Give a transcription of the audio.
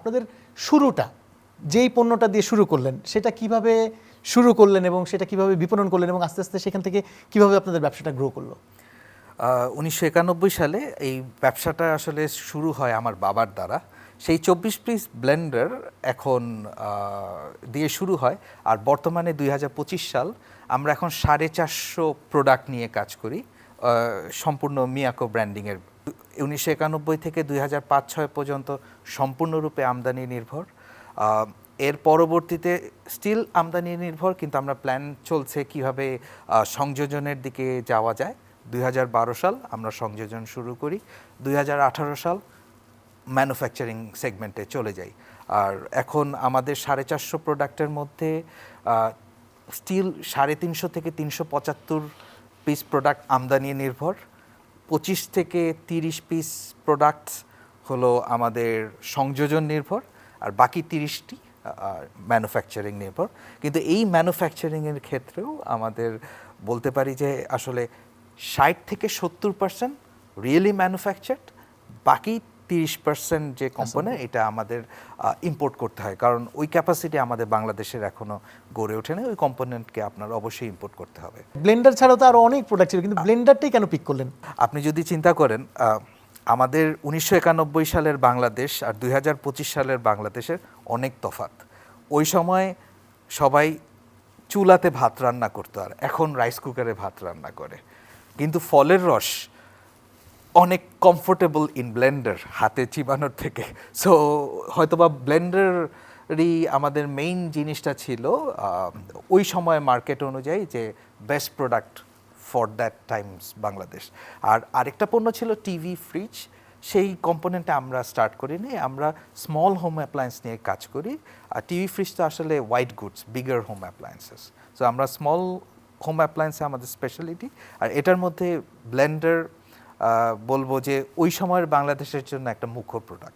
আপনাদের শুরুটা, যেই পণ্যটা দিয়ে শুরু করলেন, সেটা কীভাবে শুরু করলেন এবং সেটা কীভাবে বিপণন করলেন এবং আস্তে আস্তে সেখান থেকে কীভাবে আপনাদের ব্যবসাটা গ্রো করল? উনিশশো একানব্বই সালে এই ব্যবসাটা আসলে শুরু হয় আমার বাবার দ্বারা। সেই চব্বিশ পিস ব্লেন্ডার এখন দিয়ে শুরু হয়। আর বর্তমানে দুই হাজার পঁচিশ সাল আমরা এখন সাড়ে চারশো প্রোডাক্ট নিয়ে কাজ করি সম্পূর্ণ মিয়াকো ব্র্যান্ডিংয়ের উনিশশো একানব্বই থেকে দুই হাজার পাঁচ ছয় পর্যন্ত সম্পূর্ণরূপে আমদানি নির্ভর। এর পরবর্তীতে স্টিল আমদানি নির্ভর, কিন্তু আমরা প্ল্যান চলছে কীভাবে সংযোজনের দিকে যাওয়া যায়। দুই হাজার বারো সাল আমরা সংযোজন শুরু করি। দুই হাজার আঠারো সাল ম্যানুফ্যাকচারিং সেগমেন্টে চলে যাই। আর এখন আমাদের সাড়ে চারশো প্রোডাক্টের মধ্যে স্টিল সাড়ে তিনশো থেকে তিনশো পঁচাত্তর পিস প্রোডাক্ট আমদানি নির্ভর। পঁচিশ থেকে তিরিশ পিস প্রোডাক্টস হলো আমাদের সংযোজন নির্ভর, আর বাকি তিরিশটি ম্যানুফ্যাকচারিং নির্ভর। কিন্তু এই ম্যানুফ্যাকচারিংয়ের ক্ষেত্রেও আমাদের বলতে পারি যে আসলে ষাট থেকে সত্তর পার্সেন্ট রিয়েলি ম্যানুফ্যাকচার্ড বাকি তিরিশ পার্সেন্ট যে কোম্পানি এটা আমাদের ইম্পোর্ট করতে হয়। কারণ ওই ক্যাপাসিটি আমাদের বাংলাদেশের এখনও গড়ে ওঠেনি। ওই কম্পোনেন্টকে আপনার অবশ্যই ইম্পোর্ট করতে হবে। ব্লেন্ডার ছাড়াও তো আরও অনেক প্রোডাক্ট ছিল কিন্তু ব্লেন্ডারটাই কেন পিক করলেন? আপনি যদি চিন্তা করেন আমাদের উনিশশো একানব্বই সালের বাংলাদেশ আর দু হাজার পঁচিশ সালের বাংলাদেশের অনেক তফাত ওই সময় সবাই চুলাতে ভাত রান্না করতো আর এখন রাইস কুকারে ভাত রান্না করে। কিন্তু ফলের রস অনেক কমফোর্টেবল ইন ব্লেন্ডার হাতে চিবানোর থেকে। সো হয়তোবা ব্লেন্ডারই আমাদের মেইন জিনিসটা ছিল ওই সময় মার্কেট অনুযায়ী যে best product for that times Bangladesh আর আরেকটা পণ্য ছিল টিভি ফ্রিজ সেই কম্পোনেন্টে আমরা স্টার্ট করিনি, আমরা স্মল হোম অ্যাপ্লায়েন্স নিয়ে কাজ করি। আর টিভি ফ্রিজ তো আসলে white goods bigger home appliances so আমরা স্মল হোম অ্যাপ্লায়েন্সে আমাদের স্পেশালিটি আর এটার মধ্যে ব্লেন্ডার বলব যে ওই সময়ের বাংলাদেশের জন্য একটা মুখ্য প্রোডাক্ট